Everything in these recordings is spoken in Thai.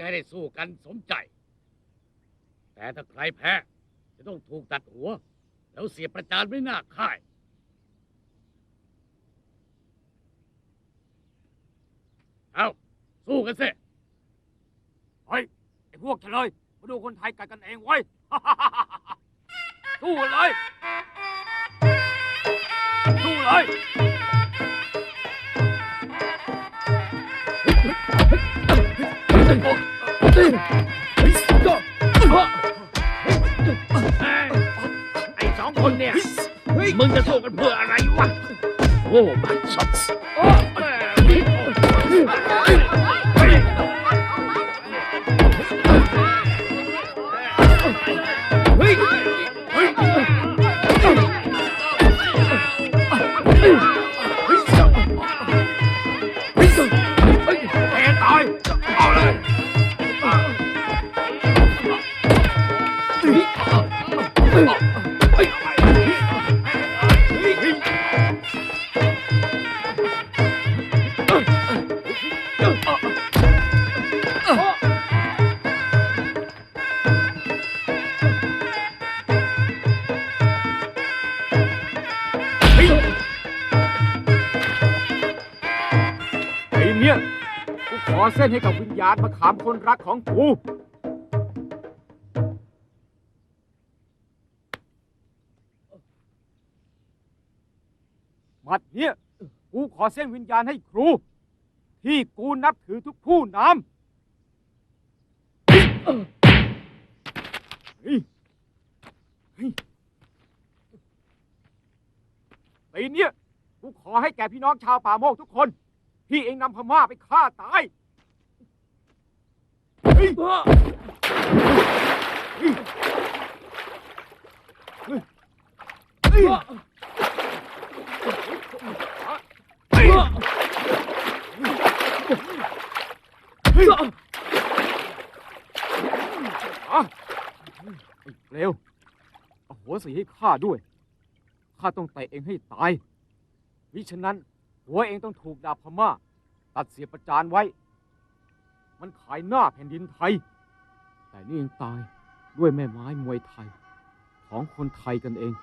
จะให้ได้สู้กันสมใจ แต่ถ้าใครแพ้ จะต้องถูกตัดหัว แล้วเสียประจานไม่น่าค่าย เอาสู้กันสิเฮ้ยไอ้พวกเฉลยมาดูคนไทยกัดกันเองไว้ยสู้เลย สู้เลย ไอ้สองคนเนี่ย มึงจะสู้กันเพื่ออะไรวะ โอ้บัตช็อตโอ้แม่เฮ้ย เฮ้ย ไอ้เนี่ย กูขอเส้นให้กับวิญญาณมาขามคนรักของกู บัดเนี่ยกูขอเส้นวิญญาณให้ครู ที่กูนับถือทุกผู้นำเฮ้ยเฮ้ยปีเนี้ยกูขอให้แก่พี่น้องชาวป่าโมกทุกคน ที่เองนำพม่าไปฆ่าตายเฮ้ยเฮ้ยเฮ้ยเฮ้ยเฮ้ย เฮ้ยอะไอ้เร็วเอาหัวสีให้ข้าด้วย ข้าต้องเตะเองให้ตายมิฉะนั้น หัวเองต้องถูกดาบพม่า ตัดเสียประจานไว้ มันขายหน้าแผ่นดินไทย แต่นี่เองตายด้วยแม่ไม้มวยไทย ของคนไทยกันเอง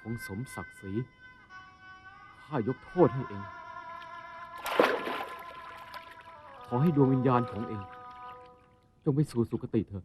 คงสมศักดิ์ศรี ข้ายกโทษให้เอง ขอให้ดวงวิญญาณของเอง จงไปสู่สุคติเถอะ